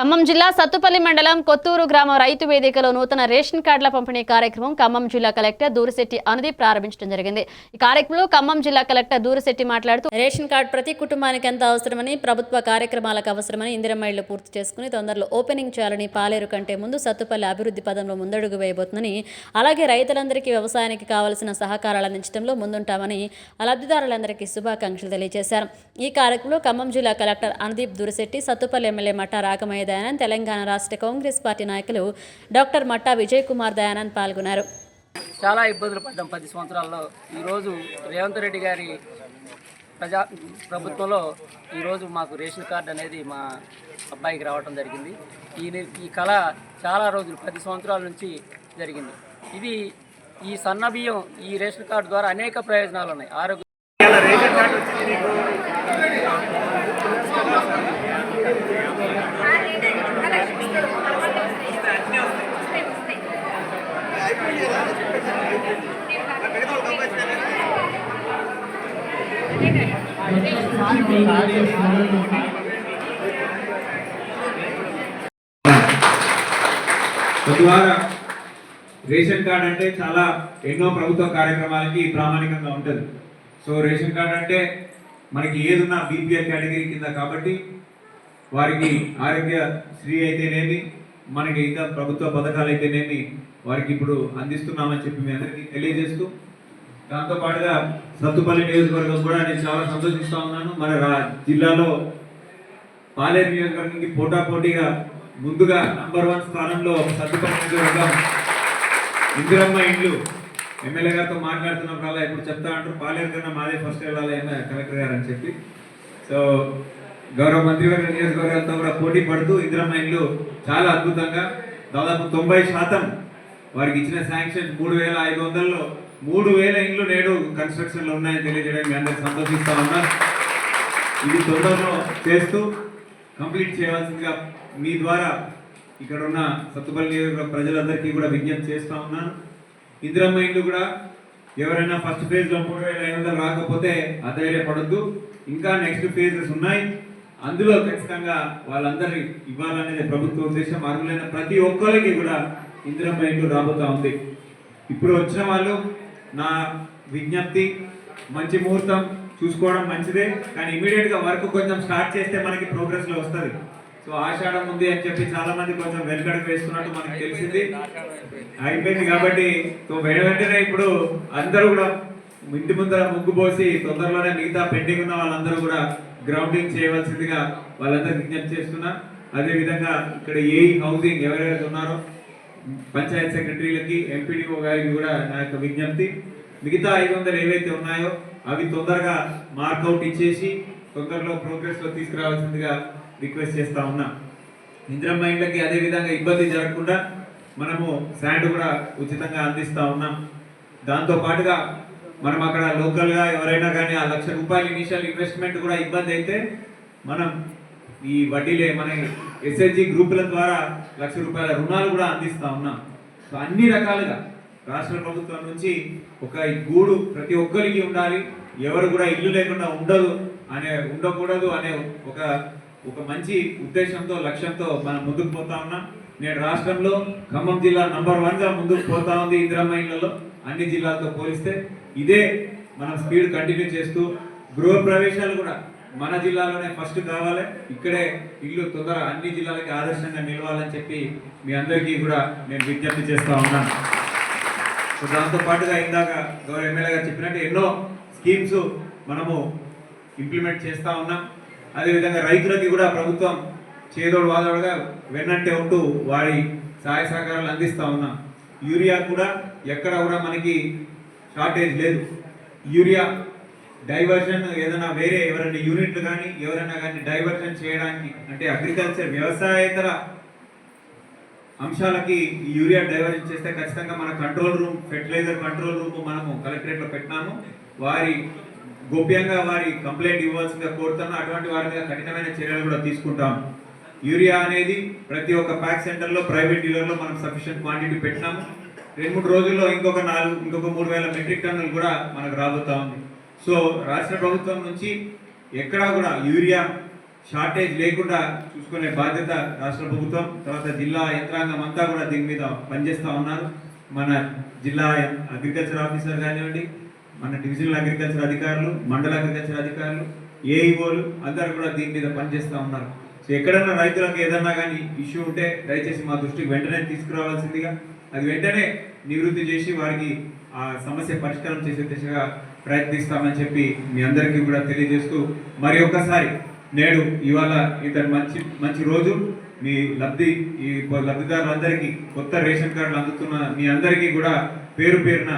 ఖమ్మం జిల్లా సత్తుపల్లి మండలం కొత్తూరు గ్రామ రైతు వేదికలో నూతన రేషన్ కార్డుల పంపిణీ కార్యక్రమం ఖమ్మం జిల్లా కలెక్టర్ దూరిశెట్టి అనుదీప్ ప్రారంభించడం జరిగింది. ఈ కార్యక్రమంలో ఖమ్మం జిల్లా కలెక్టర్ దూరిశెట్టి మాట్లాడుతూ రేషన్ కార్డు ప్రతి కుటుంబానికి ఎంత అవసరమని ప్రభుత్వ కార్యక్రమాలకు అవసరమని ఇందిరమ్మ పూర్తి చేసుకుని తొందరలో ఓపెనింగ్ చేయాలని పాలేరు కంటే ముందు సత్తుపల్లి అభివృద్ధి పదంలో ముందడుగు వేయబోతుందని అలాగే రైతులందరికీ వ్యవసాయానికి కావలసిన సహకారాలు అందించడంలో ముందుంటామని లబ్ధిదారులందరికీ శుభాకాంక్షలు తెలియజేశారు. ఈ కార్యక్రమంలో ఖమ్మం జిల్లా కలెక్టర్ అనుదీప్ దూరశెట్టి సత్తుపల్లి ఎమ్మెల్యే మఠ రాకమయ్య దయానంద్ తెలంగాణ రాష్ట్ర కాంగ్రెస్ పార్టీ నాయకులు డాక్టర్ మట్టా విజయ్ కుమార్ దయానంద్ పాల్గొన్నారు. చాలా ఇబ్బందులు పడ్డాం పది సంవత్సరాల్లో. ఈరోజు రేవంత్ రెడ్డి గారి ప్రజా ప్రభుత్వంలో ఈరోజు మాకు రేషన్ కార్డు అనేది మా అబ్బాయికి రావటం జరిగింది. ఈ ఈ కళ చాలా రోజులు పది సంవత్సరాల నుంచి జరిగింది. ఇది ఈ సన్న బియ్యం ఈ రేషన్ కార్డు ద్వారా అనేక ప్రయోజనాలు ఉన్నాయి. ఆరోగ్య తద్వారా రేషన్ కార్డ్ అంటే చాలా ఎన్నో ప్రభుత్వ కార్యక్రమాలకి ప్రామాణికంగా ఉంటుంది. సో రేషన్ కార్డ్ అంటే మనకి ఏదున్నా బీపీఎల్ కేటగిరీ కింద కాబట్టి వారికి ఆరోగ్య శ్రీ అయితేనేమి మనకి ఇంకా ప్రభుత్వ పథకాలు అయితేనేమి వారికి ఇప్పుడు అందిస్తున్నామని చెప్పి మీ అందరికీ తెలియజేస్తూ దాంతోపాటుగా సత్తుపల్లి నియోజకవర్గం కూడా నేను చాలా సంతోషిస్తూ ఉన్నాను. మన రా- జిల్లాలో పాలేరు నియోజకవర్గానికి పోటా పోటీగా ముందుగా నంబర్ వన్ స్థానంలో సత్తుపల్లి నియోజకవర్గం ఇందిరమ్మ ఇండ్లు ఎమ్మెల్యే గారితో మాట్లాడుతున్నప్పుడల్లా ఇప్పుడు చెప్తా అంటారు. పాలేరు కన్నా మాదే ఫస్ట్ వెళ్ళాలి ఎమ్మె- కలెక్టర్ గారు అని చెప్పి. సో గౌరవ మంత్రివర్గ నియోజకవర్గాలతో కూడా పోటీ పడుతూ ఇందిరమ్మ చాలా అద్భుతంగా. దాదాపు తొంభై శాతం వారికి ఇచ్చిన శాంక్షన్ మూడు వేల ఐదు వందల్లో మూడు వేల ఇండ్లు నేడు కన్స్ట్రక్షన్లో ఉన్నాయని తెలియజేయడానికి అందరూ సంతోషిస్తూ సంతోషిస్తా ఉన్నా. ఇది తొందరలో చేస్తూ కంప్లీట్ చేయవలసిందిగా మీ ద్వారా ఇక్కడ ఉన్న సత్తుపల్లి నియోజకవర్గ ప్రజలందరికీ కూడా విజ్ఞప్తి చేస్తూ ఉన్నాను. ఇందిరమ్మ ఇండ్లు కూడా ఎవరైనా ఫస్ట్ ఫేజ్లో మూడు వేల ఐదు వందలు రాకపోతే అధైర్యపడద్దు. ఇంకా నెక్స్ట్ ఫేజెస్ ఉన్నాయి. అందులో ఖచ్చితంగా వాళ్ళందరి ఇవ్వాలనేది ప్రభుత్వ ఉద్దేశం. అర్హులైన ప్రతి ఒక్కరికి కూడా ఇందిరమ్మ ఇండ్లు రాబోతా ఉంది. ఇప్పుడు వచ్చిన వాళ్ళు నా విజ్ఞప్తి మంచి ముహూర్తం చూసుకోవడం మంచిదే. కానీ ఇమీడియట్గా వర్క్ కొంచెం స్టార్ట్ చేస్తే మనకి ప్రోగ్రెస్లో వస్తుంది. సో ఆషాఢం ఉంది అని చెప్పి చాలా మంది కొంచెం వెనుకడుగు వేస్తున్నట్టు మనకి తెలిసింది. అయిపోయింది. కాబట్టి సో వెంట వెంటనే ఇప్పుడు అందరూ కూడా ఇంటి ముందర ముగ్గు పోసి తొందరలోనే మిగతా పెండింగ్ ఉన్న వాళ్ళందరూ కూడా గ్రౌండింగ్ చేయవలసిందిగా వాళ్ళందరూ విజ్ఞప్తి చేస్తున్నా. అదే విధంగా ఇక్కడ ఏ హౌసింగ్ ఎవరెవరైతే ఉన్నారో పంచాయత్ సెక్రటరీలకి ఎంపీడీఓ గారికి కూడా నా యొక్క విజ్ఞప్తి. మిగతా ఐదు వందలు ఏవైతే ఉన్నాయో అవి తొందరగా మార్కౌట్ ఇచ్చేసి తొందరలో ప్రోగ్రెస్లో తీసుకురావాల్సిందిగా రిక్వెస్ట్ చేస్తా ఉన్నా. ఇంద్రమ్మ ఇండ్లకి అదే విధంగా ఇబ్బంది జరగకుండా మనము శాండ్ కూడా ఉచితంగా అందిస్తూ ఉన్నాం. దాంతో పాటుగా మనం అక్కడ లోకల్గా ఎవరైనా కానీ ఆ లక్ష రూపాయల ఇనిషియల్ ఇన్వెస్ట్మెంట్ కూడా ఇబ్బంది అయితే మనం ఈ వడ్డీలే మన ఎస్ఎస్జి గ్రూపుల ద్వారా లక్ష రూపాయల రుణాలు కూడా అందిస్తూ ఉన్నాం. సో అన్ని రకాలుగా రాష్ట్ర ప్రభుత్వం నుంచి ఒక గూడు ప్రతి ఒక్కరికి ఉండాలి. ఎవరు కూడా ఇల్లు లేకుండా ఉండదు అనే ఉండకూడదు అనే ఒక ఒక మంచి ఉద్దేశంతో లక్ష్యంతో మనం ముందుకు పోతా ఉన్నాం. నేడు రాష్ట్రంలో ఖమ్మం జిల్లా నంబర్ వన్గా ముందుకు పోతా ఉంది ఇందిరమ్మ ఇళ్ళలో అన్ని జిల్లాలతో పోలిస్తే. ఇదే మనం స్పీడ్ కంటిన్యూ చేస్తూ గృహ ప్రవేశాలు కూడా మన జిల్లాలోనే ఫస్ట్ కావాలి. ఇక్కడే ఇల్లు తొందర అన్ని జిల్లాలకి ఆదర్శంగా నిలవాలని చెప్పి మీ అందరికీ కూడా నేను విజ్ఞప్తి చేస్తా ఉన్నాను. సో దాంతో పాటుగా ఇందాక గౌరవ ఎమ్మెల్యే గారు చెప్పినట్టు ఎన్నో స్కీమ్స్ మనము ఇంప్లిమెంట్ చేస్తూ ఉన్నాం. అదేవిధంగా రైతులకి కూడా ప్రభుత్వం చేదోడు వాదోడుగా వెన్నంటే ఉంటూ వారి సహాయ సహకారాలు అందిస్తూ ఉన్నాం. యూరియా కూడా ఎక్కడ కూడా మనకి షార్టేజ్ లేదు. యూరియా డైవర్షన్ ఏదైనా వేరే ఎవరైనా యూనిట్లు కానీ ఎవరైనా కానీ డైవర్షన్ చేయడానికి అంటే అగ్రికల్చర్ వ్యవసాయేతర అంశాలకి ఈ యూరియా డైవర్జన్ చేస్తే ఖచ్చితంగా మన control room fertiliser control room మనము కలెక్టరేట్లో పెట్టినాము. వారి గోప్యంగా వారి కంప్లైంట్ ఇవ్వాల్సిందిగా కోరుతాను అటువంటి వారి మీద కఠినమైన చర్యలు కూడా తీసుకుంటాం. యూరియా అనేది ప్రతి ఒక్క ప్యాక్ సెంటర్లో ప్రైవేట్ డీలర్లో మనం సఫిషియంట్ క్వాంటిటీ పెట్టినాము. రెండు మూడు రోజుల్లో ఇంకొక నాలుగు ఇంకొక మూడు వేల మెట్రిక్ టన్నులు కూడా మనకు రాబోతా ఉంది. సో రాష్ట్ర ప్రభుత్వం నుంచి ఎక్కడా కూడా యూరియా షార్టేజ్ లేకుండా చూసుకునే బాధ్యత రాష్ట్ర ప్రభుత్వం తర్వాత జిల్లా యంత్రాంగం అంతా కూడా దీని మీద పనిచేస్తూ ఉన్నారు. మన జిల్లా అగ్రికల్చర్ ఆఫీసర్ కానివ్వండి మన డివిజనల్ అగ్రికల్చర్ అధికారులు మండల అగ్రికల్చర్ అధికారులు ఏఈఓలు అందరూ కూడా దీని మీద పనిచేస్తూ ఉన్నారు. సో ఎక్కడన్నా రైతులకు ఏదన్నా కానీ ఇష్యూ ఉంటే దయచేసి మా దృష్టికి వెంటనే తీసుకురావాల్సిందిగా అది వెంటనే నివృత్తి చేసి వారికి ఆ సమస్య పరిష్కారం చేసే దిశగా ప్రయత్నిస్తామని చెప్పి మీ అందరికీ కూడా తెలియజేస్తూ మరి ఒక్కసారి నేడు ఇవాళ ఇతను మంచి మంచి రోజు. మీ లబ్ధి ఈ లబ్ధిదారులందరికీ కొత్త రేషన్ కార్డులు అందుతున్న మీ అందరికీ కూడా పేరు పేరున